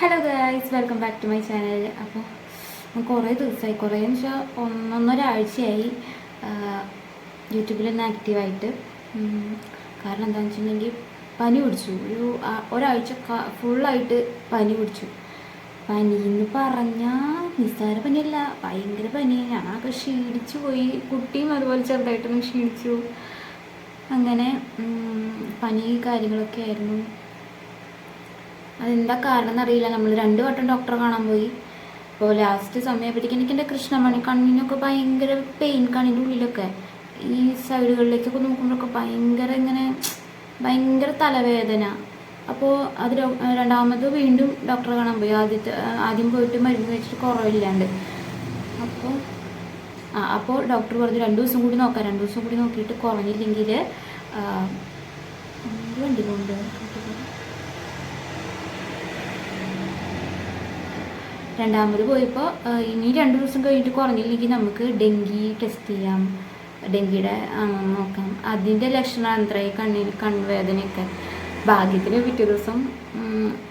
Hello guys welcome back to my channel അപ്പോൾ കുറേ ദിവസമായി കുറേ എന്ന് വെച്ചാൽ ഒന്നൊന്നൊരാഴ്ചയായി യൂട്യൂബിലൊന്ന് ആക്റ്റീവായിട്ട് കാരണം എന്താണെന്ന് വെച്ചിട്ടുണ്ടെങ്കിൽ പനി പിടിച്ചു. ഒരു ഒരാഴ്ച ഫുള്ളായിട്ട് പനി പിടിച്ചു. പനി എന്ന് പറഞ്ഞാൽ നിസ്സാര പനിയല്ല ഭയങ്കര പനി ഞാനൊക്കെ ക്ഷീണിച്ചു പോയി. കുട്ടിയും അതുപോലെ ചെറുതായിട്ടൊന്ന് ക്ഷീണിച്ചു. അങ്ങനെ പനി കാര്യങ്ങളൊക്കെ ആയിരുന്നു. അതെന്താ കാരണം എന്നറിയില്ല നമ്മൾ രണ്ട് വട്ടം ഡോക്ടറെ കാണാൻ പോയി. അപ്പോൾ ലാസ്റ്റ് സമയപ്പോഴത്തേക്കും എനിക്ക് എന്റെ കൃഷ്ണമണി കണ്ണിനൊക്കെ ഭയങ്കര പെയിൻ കണ്ണിന്റെ ഉള്ളിലൊക്കെ. ഈ സൈഡുകളിലേക്കൊക്കെ നോക്കുമ്പോഴൊക്കെ ഭയങ്കര ഇങ്ങനെ ഭയങ്കര തലവേദന. അപ്പോൾ അത് രണ്ടാമത് വീണ്ടും ഡോക്ടറെ കാണാൻ പോയി. ആദ്യത്തെ ആദ്യം പോയിട്ട് മരുന്ന് കഴിച്ചിട്ട് കുറവില്ലാണ്ട്. അപ്പോൾ ആ അപ്പോൾ ഡോക്ടർ പറഞ്ഞു രണ്ട് ദിവസം കൂടി നോക്കാം. രണ്ട് ദിവസം കൂടി നോക്കിയിട്ട് കുറഞ്ഞില്ലെങ്കിൽ വണ്ടി കൊണ്ട് രണ്ടാമത് പോയപ്പോൾ ഇനി രണ്ട് ദിവസം കഴിഞ്ഞിട്ട് കുറഞ്ഞില്ലെങ്കിൽ നമുക്ക് ഡെങ്കി ടെസ്റ്റ് ചെയ്യാം. ഡെങ്കിയുടെ നോക്കാം. അതിന്റെ ലക്ഷണം ഈ കണ്ണിൽ കൺവേദനയൊക്കെ. ഭാഗ്യത്തിന് പിറ്റേ ദിവസം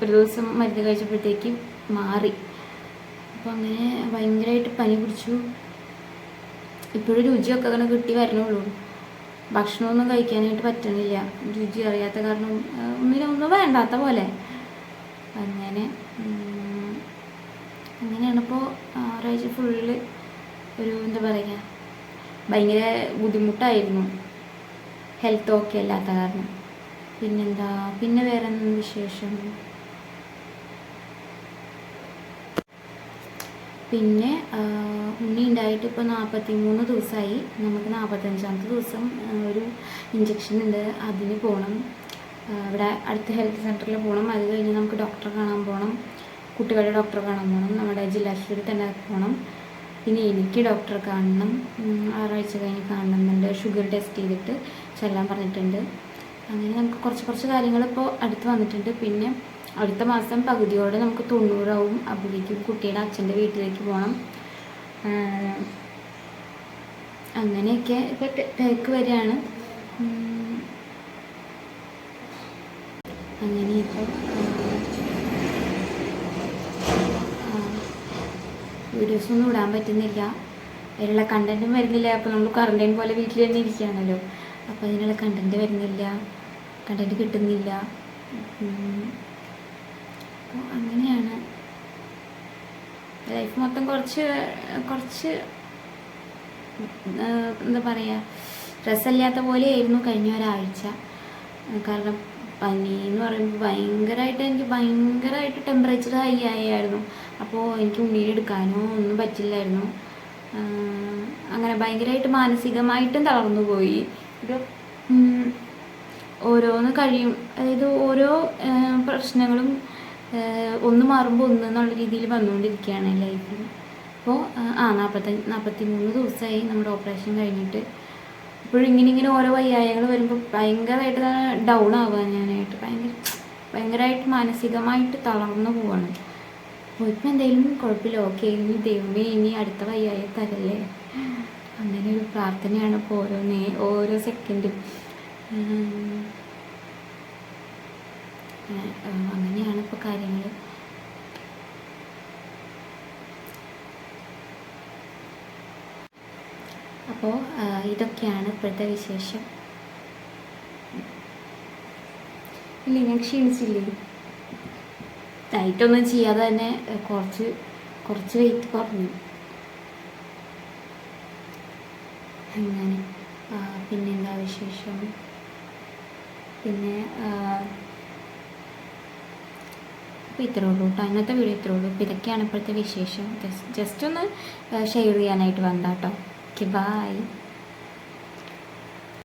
ഒരു ദിവസം മരുന്ന് കഴിച്ചപ്പോഴത്തേക്ക് മാറി. അപ്പോൾ അങ്ങനെ ഭയങ്കരമായിട്ട് പനി പിടിച്ചു. ഇപ്പോഴും രുചിയൊക്കെ അങ്ങനെ കിട്ടി വരണുള്ളൂ. ഭക്ഷണമൊന്നും കഴിക്കാനായിട്ട് പറ്റണില്ല. രുചി അറിയാത്ത കാരണം ഒന്നിനൊന്നും ഒന്നിനും ഒന്നും വേണ്ടാത്ത പോലെ. അങ്ങനെ അങ്ങനെയാണ് ഇപ്പോൾ ഒരാഴ്ച ഫുള്ള് ഒരു എന്താ പറയുക ഭയങ്കര ബുദ്ധിമുട്ടായിരുന്നു. ഹെൽത്ത് ഓക്കെ അല്ലാത്ത കാരണം. പിന്നെന്താ പിന്നെ വേറെ വിശേഷം? പിന്നെ ഉണ്ണി ഉണ്ടായിട്ട് ഇപ്പോൾ നാൽപ്പത്തി മൂന്ന് ദിവസമായി നമുക്ക് നാൽപ്പത്തഞ്ചാമത്തെ ദിവസം ഒരു ഇഞ്ചക്ഷൻ ഉണ്ട്. അതിന് പോകണം ഇവിടെ അടുത്ത ഹെൽത്ത് സെന്ററിൽ പോകണം അത് കഴിഞ്ഞ് നമുക്ക് ഡോക്ടറെ കാണാൻ പോകണം കുട്ടികളുടെ ഡോക്ടറെ കാണാൻ പോകണം നമ്മുടെ ജില്ലാ ആശുപത്രിയിൽ തന്നെ പോകണം പിന്നെ എനിക്ക് ഡോക്ടറെ കാണണം. ആറാഴ്ച കഴിഞ്ഞ് കാണണമെന്നുണ്ട്. ഷുഗർ ടെസ്റ്റ് ചെയ്തിട്ട് ചെല്ലാൻ പറഞ്ഞിട്ടുണ്ട്. അങ്ങനെ നമുക്ക് കുറച്ച് കുറച്ച് കാര്യങ്ങൾ ഇപ്പോൾ അടുത്ത് വന്നിട്ടുണ്ട്. പിന്നെ അടുത്ത മാസം പകുതിയോടെ നമുക്ക് തൊണ്ണൂറാവും. അപ്പോഴേക്കും കുട്ടിയുടെ അച്ഛന്റെ വീട്ടിലേക്ക് പോകണം. അങ്ങനെയൊക്കെ ഇപ്പോൾ തേക്ക് വരികയാണ്. അങ്ങനെ ഇപ്പോൾ വീഡിയോസ് ഒന്നും ഇടാൻ പറ്റുന്നില്ല. അതിനുള്ള കണ്ടന്റും വരുന്നില്ല. അപ്പോൾ നമ്മൾ ക്വാറന്റൈൻ പോലെ വീട്ടിൽ തന്നെ ഇരിക്കുകയാണല്ലോ. അപ്പോൾ അതിനുള്ള കണ്ടന്റ് വരുന്നില്ല. കണ്ടന്റ് കിട്ടുന്നില്ല. അപ്പോൾ അങ്ങനെയാണ്. ലൈഫ് മൊത്തം കുറച്ച് കുറച്ച് എന്താ പറയുക രസമില്ലാത്ത പോലെയായിരുന്നു കഴിഞ്ഞ ഒരാഴ്ച. കാരണം പനി എന്ന് പറയുമ്പോൾ ഭയങ്കരമായിട്ട് എനിക്ക് ഭയങ്കരമായിട്ട് ടെമ്പറേച്ചർ ഹൈ ആയിരുന്നു. അപ്പോൾ എനിക്ക് ഉണ്ണിയിലെടുക്കാനോ ഒന്നും പറ്റില്ലായിരുന്നു. അങ്ങനെ ഭയങ്കരമായിട്ട് മാനസികമായിട്ടും തളർന്നു പോയി. ഓരോന്ന് കഴിയും. അതായത് ഓരോ പ്രശ്നങ്ങളും ഒന്ന് മാറുമ്പോൾ ഒന്ന് എന്നുള്ള രീതിയിൽ വന്നുകൊണ്ടിരിക്കുകയാണ് ലൈഫിൽ. അപ്പോൾ ആ നാൽപ്പത്തഞ്ച് നാൽപ്പത്തി മൂന്ന് ദിവസമായി നമ്മുടെ ഓപ്പറേഷൻ കഴിഞ്ഞിട്ട്. ഇപ്പോഴും ഇങ്ങനെ ഇങ്ങനെ ഓരോ വയ്യായകൾ വരുമ്പോൾ ഭയങ്കരമായിട്ട് ഡൗൺ ആവുക ഞാനായിട്ട്. ഭയങ്കര ഭയങ്കരമായിട്ട് മാനസികമായിട്ട് തളർന്നു പോവാണ്. അപ്പോൾ ഇപ്പം എന്തെങ്കിലും കുഴപ്പമില്ല. ഓക്കെ ഇനി ദൈവമേ ഇനി അടുത്ത വയ്യായ തരല്ലേ? അങ്ങനെ ഒരു പ്രാർത്ഥനയാണ് ഇപ്പോൾ ഓരോ നേ ഓരോ സെക്കൻഡും അങ്ങനെയാണ് ഇപ്പോൾ കാര്യങ്ങൾ അപ്പോൾ ഇതൊക്കെയാണ് ഇപ്പോഴത്തെ വിശേഷം. ഇല്ല ഞാൻ ക്ഷീണിച്ചില്ലേ? ഡയറ്റൊന്നും ചെയ്യാതെ തന്നെ കുറച്ച് കുറച്ച് വെയിറ്റ് കുറഞ്ഞു. അങ്ങനെ പിന്നെന്താ വിശേഷം? പിന്നെ അപ്പോൾ ഇത്രേ ഉള്ളൂ കേട്ടോ ഇന്നത്തെ വീഡിയോ ഇത്രേ ഉള്ളൂ. അപ്പോൾ ഇതൊക്കെയാണ് ഇപ്പോഴത്തെ വിശേഷം. ജസ്റ്റ് ഒന്ന് ഷെയർ ചെയ്യാനായിട്ട് വന്നതാട്ടോ ഓക്കെ ബായ്